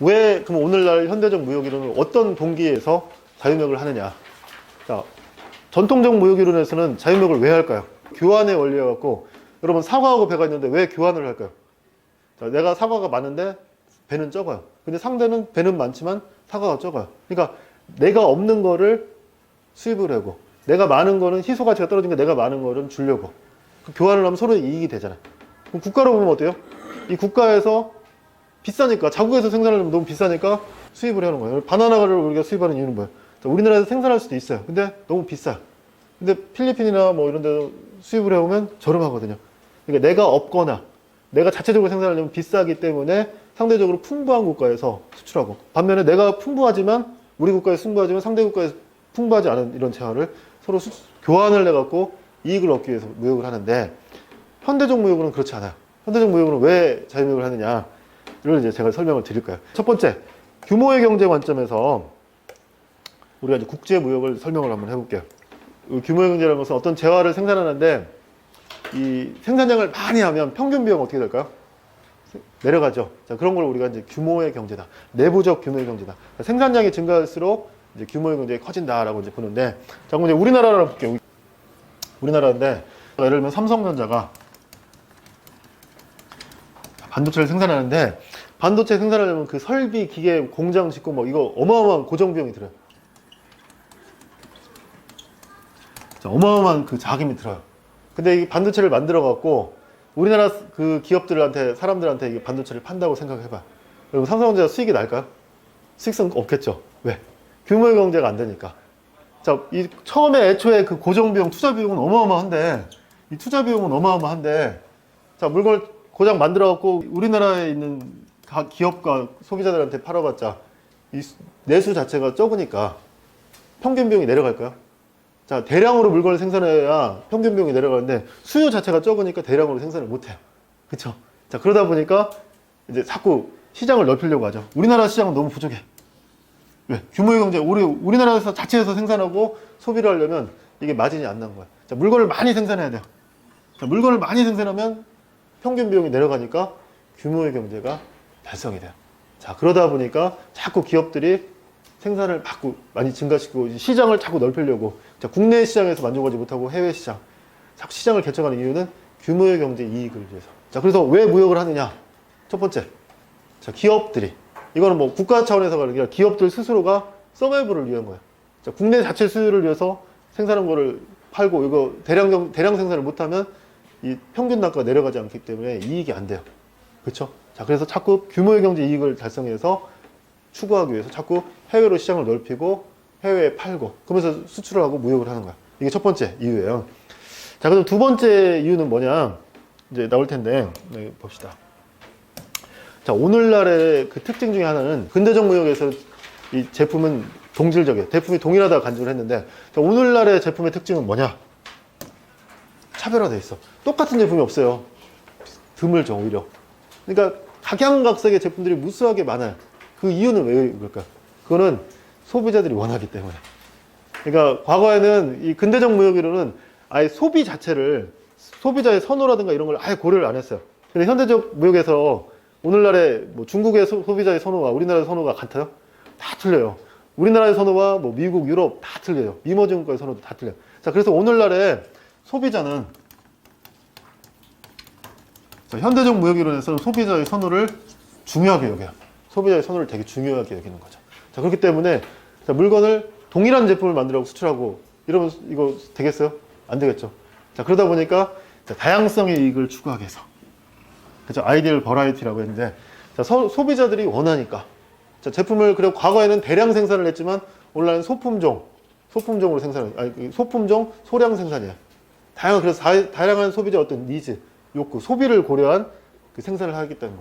왜 그럼 오늘날 현대적 무역이론은 어떤 동기에서 자유무역을 하느냐? 자, 전통적 무역이론에서는 자유무역을 왜 할까요? 교환의 원리여 갖고 여러분 사과하고 배가 있는데 왜 교환을 할까요? 자, 내가 사과가 많은데 배는 적어요. 근데 상대는 배는 많지만 사과가 적어요. 그러니까 내가 없는 거를 수입을 하고 내가 많은 거는 희소 가치가 떨어진 게 내가 많은 거는 주려고 그 교환을 하면 서로 이익이 되잖아요. 그럼 국가로 보면 어때요? 이 국가에서 비싸니까 자국에서 생산을 하면 너무 비싸니까 수입을 해오는 거예요. 바나나를 우리가 수입하는 이유는 뭐예요? 자, 우리나라에서 생산할 수도 있어요. 근데 너무 비싸요. 근데 필리핀이나 뭐 이런 데 수입을 해오면 저렴하거든요. 그러니까 내가 없거나 내가 자체적으로 생산하려면 비싸기 때문에 상대적으로 풍부한 국가에서 수출하고 반면에 내가 풍부하지만 우리 국가에 풍부하지만 상대 국가에 풍부하지 않은 이런 재화를 서로 수- 교환을 해갖고 이익을 얻기 위해서 무역을 하는데 현대적 무역은 그렇지 않아요. 현대적 무역은 왜 자유무역을 하느냐 이걸 이제 제가 설명을 드릴 거예요. 첫 번째 규모의 경제 관점에서 우리가 이제 국제 무역을 설명을 한번 해볼게요. 이 규모의 경제라는 것은 어떤 재화를 생산하는데 이 생산량을 많이 하면 평균 비용 어떻게 될까요? 내려가죠. 자, 그런 걸 우리가 이제 규모의 경제다. 내부적 규모의 경제다. 그러니까 생산량이 증가할수록 이제 규모의 경제가 커진다라고 이제 보는데, 자, 그럼 이제 우리나라를 볼게요. 우리나라인데, 예를 들면 삼성전자가 반도체를 생산하는데, 반도체 생산하려면 그 설비, 기계, 공장 짓고 뭐 이거 어마어마한 고정 비용이 들어요. 자, 어마어마한 그 자금이 들어요. 근데 이 반도체를 만들어 갖고 우리나라 그 기업들한테 사람들한테 이게 반도체를 판다고 생각해봐. 그리고 삼성전자 수익이 날까요? 수익성 없겠죠. 왜? 규모의 경제가 안 되니까. 자, 이 처음에 애초에 그 고정 비용, 투자 비용은 어마어마한데 이 투자 비용은 어마어마한데 자 물건을 고장 만들어 갖고 우리나라에 있는 가- 기업과 소비자들한테 팔아봤자 이 수- 내수 자체가 적으니까 평균 비용이 내려갈까요? 자, 대량으로 물건을 생산해야 평균 비용이 내려가는데 수요 자체가 적으니까 대량으로 생산을 못 해요. 그쵸? 자, 그러다 보니까 이제 자꾸 시장을 넓히려고 하죠. 우리나라 시장은 너무 부족해. 왜? 규모의 경제, 우리, 우리나라에서 자체에서 생산하고 소비를 하려면 이게 마진이 안 나는 거야. 자, 물건을 많이 생산해야 돼요. 자, 물건을 많이 생산하면 평균 비용이 내려가니까 규모의 경제가 달성이 돼요. 자, 그러다 보니까 자꾸 기업들이 생산을 자꾸 많이 증가시키고 시장을 자꾸 넓히려고 자, 국내 시장에서 만족하지 못하고 해외 시장 자꾸 시장을 개척하는 이유는 규모의 경제 이익을 위해서. 자 그래서 왜 무역을 하느냐? 첫 번째 자 기업들이 이거는 뭐 국가 차원에서가 아니라 기업들 스스로가 서바이벌을 위한 거예요. 자 국내 자체 수요를 위해서 생산한 거를 팔고 이거 대량 경- 대량 생산을 못하면 이 평균 단가가 내려가지 않기 때문에 이익이 안 돼요 그렇죠 자 그래서 자꾸 규모의 경제 이익을 달성해서 추구하기 위해서 자꾸 해외로 시장을 넓히고 해외에 팔고 그러면서 수출을 하고 무역을 하는 거야. 이게 첫 번째 이유예요. 자, 그럼 두 번째 이유는 뭐냐? 이제 나올 텐데 네, 봅시다. 자, 오늘날의 그 특징 중에 하나는 근대적 무역에서 이 제품은 동질적이에요. 제품이 동일하다 간주를 했는데 자, 오늘날의 제품의 특징은 뭐냐? 차별화돼 있어. 똑같은 제품이 없어요. 드물죠 오히려. 그러니까 각양각색의 제품들이 무수하게 많아요. 그 이유는 왜 그럴까요? 그거는 소비자들이 원하기 때문에. 그러니까 과거에는 이 근대적 무역이론은 아예 소비 자체를 소비자의 선호라든가 이런 걸 아예 고려를 안 했어요. 근데 현대적 무역에서 오늘날의 뭐 중국의 소, 소비자의 선호와 우리나라의 선호가 같아요? 다 틀려요. 우리나라의 선호와 뭐 미국, 유럽 다 틀려요. 미머징 국가의 선호도 다 틀려요. 자, 그래서 오늘날의 소비자는 자, 현대적 무역이론에서는 소비자의 선호를 중요하게 여겨요. 소비자의 선호를 되게 중요하게 여기는 거죠. 자, 그렇기 때문에 자, 물건을 동일한 제품을 만들라고 수출하고 이러면 이거 되겠어요? 안 되겠죠. 자, 그러다 보니까 자, 다양성의 이익을 추구하기 위해서. 그죠? 아이디얼 버라이티라고 했는데 자, 소, 소비자들이 원하니까 자, 제품을 그리고 과거에는 대량 생산을 했지만 오늘날은 소품종, 소품종으로 생산, 아니 그 소품종 소량 생산이에요. 다양한 그래서 다, 다양한 소비자 어떤 니즈, 욕구, 소비를 고려한 그 생산을 하기 때문에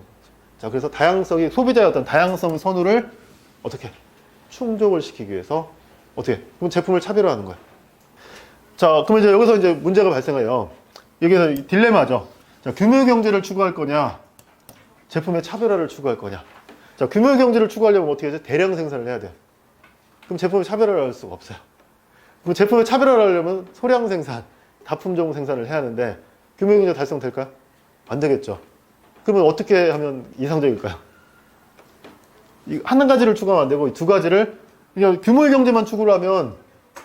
자 그래서 다양성이 소비자의 어떤 다양성 선호를 어떻게 충족을 시키기 위해서 어떻게 그럼 제품을 차별화하는 거예요. 자 그러면 이제 여기서 이제 문제가 발생해요. 여기서 이 딜레마죠. 자 규모 경제를 추구할 거냐, 제품의 차별화를 추구할 거냐. 자 규모 경제를 추구하려면 어떻게 해야죠? 대량 생산을 해야 돼요. 그럼 제품을 차별화를 할 수가 없어요. 그럼 제품을 차별화를 하려면 소량 생산, 다품종 생산을 해야 하는데 규모 경제 달성될까요? 안 되겠죠. 그러면 어떻게 하면 이상적일까요? 이한 가지를 추구하면 안 되고 이두 가지를 그냥 규모의 경제만 추구를 하면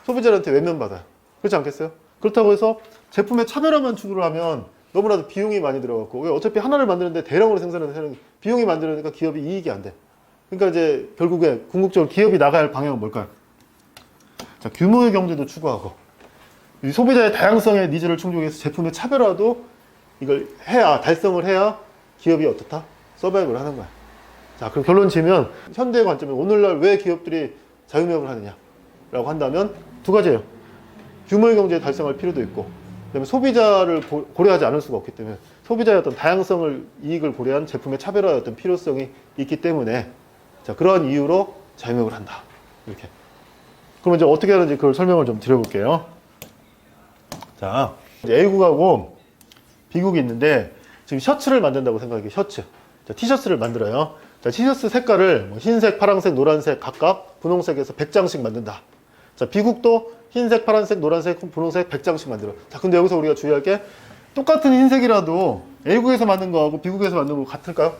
소비자한테 외면받아요. 그렇지 않겠어요? 그렇다고 해서 제품의 차별화만 추구를 하면 너무나도 비용이 많이 들어갔고 왜 어차피 하나를 만드는데 대량으로 생산하는 비용이 만들어니까 기업이 이익이 안 돼. 그러니까 이제 결국에 궁극적으로 기업이 할 방향은 뭘까요? 자, 규모의 경제도 추구하고 이 소비자의 다양성의 니즈를 충족해서 제품의 차별화도 이걸 해야 달성을 해야 기업이 어떻다? 서바이벌 하는 거야. 자, 그럼 결론 지으면 현대의 관점에 오늘날 왜 기업들이 자유무역을 하느냐 라고 한다면 두 가지예요. 규모의 경제에 달성할 필요도 있고, 그다음에 소비자를 고- 고려하지 않을 수가 없기 때문에 소비자의 어떤 다양성을 이익을 고려한 제품의 차별화의 어떤 필요성이 있기 때문에 자 그러한 이유로 자유무역을 한다. 이렇게. 그럼 이제 어떻게 하는지 그걸 설명을 좀 드려볼게요. 자, 이제 A국하고 B국이 있는데 지금 셔츠를 만든다고 생각해 셔츠. 자, 티셔츠를 만들어요. 자, 티셔츠 색깔을 뭐 흰색, 파란색, 노란색 각각 분홍색에서 100장씩 만든다. 자, B국도 흰색, 파란색, 노란색, 분홍색 100장씩 만들어. 자, 근데 여기서 우리가 주의할 게 똑같은 흰색이라도 A국에서 만든 거하고 B국에서 만든 거 같을까요?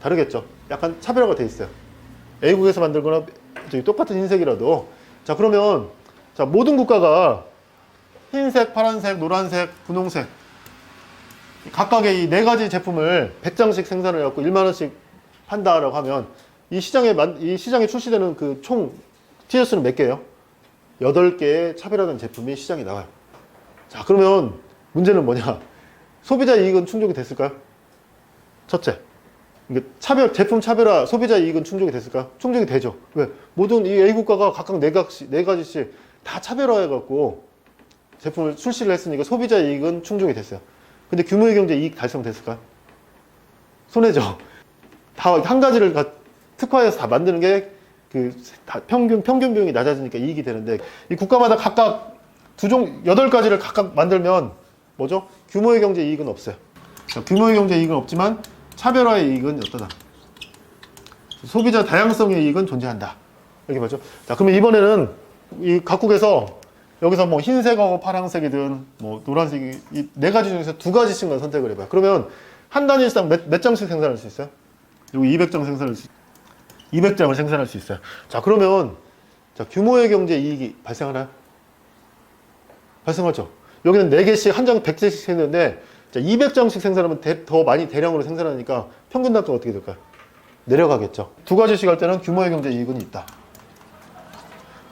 다르겠죠. 약간 차별화가 돼 있어요. A국에서 만들거나 똑같은 흰색이라도 자, 그러면 자, 모든 국가가 흰색, 파란색, 노란색, 분홍색 각각의 이 네 가지 제품을 100장씩 생산을 해갖고 1만 원씩 판다라고 하면 이 시장에 만, 이 시장에 출시되는 그총 티셔츠는 몇 개예요? 8개의 차별화된 제품이 시장에 나와요. 자, 그러면 문제는 뭐냐? 소비자 이익은 충족이 됐을까요? 첫째. 차별, 제품 차별화, 소비자 이익은 충족이 됐을까요? 충족이 되죠. 왜? 모든 이 A 국가가 각각 네 가지씩, 네 가지씩 다 차별화해갖고 제품을 출시를 했으니까 소비자 이익은 충족이 됐어요. 근데 규모의 경제 이익 달성됐을까요? 손해죠. 다 한 가지를 다 특화해서 다 만드는 게 그 평균 평균 비용이 낮아지니까 이익이 되는데 이 국가마다 각각 두 종 여덟 가지를 각각 만들면 뭐죠? 규모의 경제 이익은 없어요. 자, 규모의 경제 이익은 없지만 차별화의 이익은 어떠다? 소비자 다양성의 이익은 존재한다. 이렇게 맞죠? 자, 그러면 이번에는 이 각국에서 여기서 뭐 흰색하고 파란색이든 뭐 노란색이 이 네 가지 중에서 두 가지씩만 선택을 해봐요. 그러면 한 단위당 몇, 몇 장씩 생산할 수 있어요? 그리고 200장 생산할 수 200장을 생산할 수 있어요. 자, 그러면 자, 규모의 경제 이익이 발생하나요? 발생하죠. 여기는 4개씩 한 장 100개씩 했는데 자, 200장씩 생산하면 대- 더 많이 대량으로 생산하니까 평균 단가가 어떻게 될까요? 내려가겠죠. 두 가지씩 할 때는 규모의 경제 이익은 있다.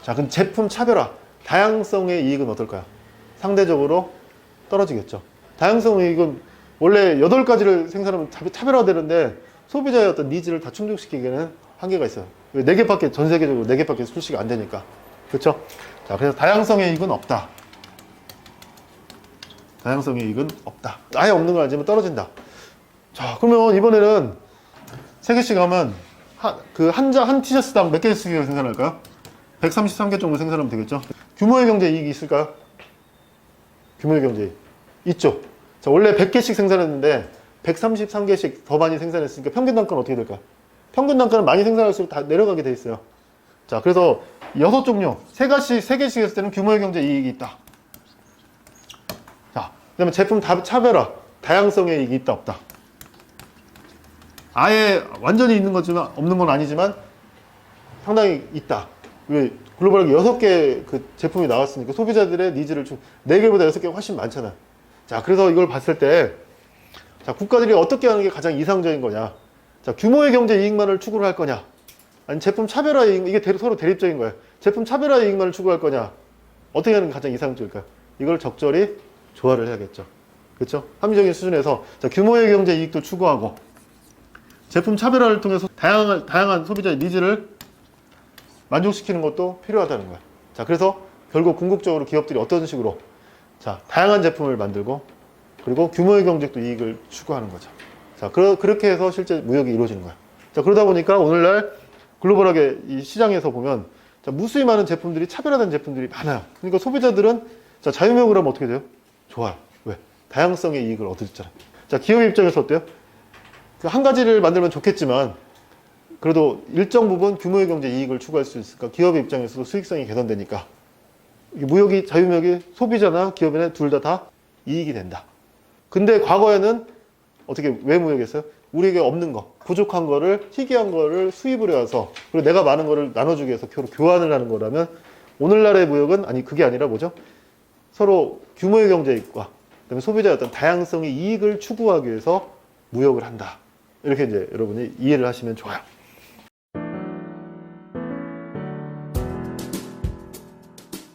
자, 그럼 제품 차별화, 다양성의 이익은 어떨까요? 상대적으로 떨어지겠죠. 다양성의 이익은 원래 8가지를 생산하면 차- 차별화되는데 소비자의 어떤 니즈를 다 충족시키기에는 한계가 있어요. 왜 4개밖에, 전 세계적으로 4개밖에 출시가 안 되니까. 그렇죠? 자, 그래서 다양성의 이익은 없다. 다양성의 이익은 없다. 아예 없는 건 아니지만 떨어진다. 자, 그러면 이번에는 세 개씩 하면 한, 그한 장, 한 티셔츠당 몇 개씩 생산할까요? 133개 정도 생산하면 되겠죠? 규모의 경제 이익이 있을까요? 규모의 경제. 있죠. 자, 원래 100개씩 생산했는데 133개씩 더 많이 생산했으니까 평균 단가는 어떻게 될까? 평균 단가는 많이 생산할수록 다 내려가게 돼 있어요. 자, 그래서 여섯 종류, 세 가지, 세 개씩 했을 때는 규모의 경제 이익이 있다. 자, 그 다음에 제품 다 차별화, 다양성의 이익이 있다, 없다. 아예 완전히 있는 거지만, 없는 건 아니지만, 상당히 있다. 왜, 글로벌하게 여섯 개 그 제품이 나왔으니까 소비자들의 니즈를 좀, 네 개보다 여섯 개가 훨씬 많잖아요. 자, 그래서 이걸 봤을 때, 자, 국가들이 어떻게 하는 게 가장 이상적인 거냐. 자, 규모의 경제 이익만을 추구를 할 거냐. 아니, 제품 차별화 이익, 이게 대- 서로 대립적인 거예요. 제품 차별화 이익만을 추구할 거냐. 어떻게 하는 게 가장 이상적일까요? 이걸 적절히 조화를 해야겠죠. 그렇죠? 합리적인 수준에서 자, 규모의 경제 이익도 추구하고 제품 차별화를 통해서 다양한 다양한 소비자의 니즈를 만족시키는 것도 필요하다는 거야. 자, 그래서 결국 궁극적으로 기업들이 어떤 식으로 자, 다양한 제품을 만들고 그리고 규모의 경제도 이익을 추구하는 거죠. 자, 그러, 그렇게 해서 실제 무역이 이루어지는 거야. 자, 그러다 보니까 오늘날 글로벌하게 이 시장에서 보면 자, 무수히 많은 제품들이 차별화된 제품들이 많아요. 그러니까 소비자들은 자, 자유무역을 하면 어떻게 돼요? 좋아요. 왜? 다양성의 이익을 얻었잖아요. 자, 기업 입장에서 어때요? 그 한 가지를 만들면 좋겠지만 그래도 일정 부분 규모의 경제 이익을 추구할 수 있으니까 기업 입장에서도 수익성이 개선되니까 무역이 자유무역이 소비자나 기업이나 둘 다 다 이익이 된다. 근데 과거에는 어떻게 왜 무역했어요? 우리에게 없는 거, 부족한 거를 희귀한 거를 수입을 해와서 그리고 내가 많은 거를 나눠주기 위해서 교- 교환을 하는 거라면 오늘날의 무역은 아니 그게 아니라 뭐죠? 서로 규모의 경제익과 그 다음에 소비자의 어떤 다양성의 이익을 추구하기 위해서 무역을 한다. 이렇게 이제 여러분이 이해를 하시면 좋아요.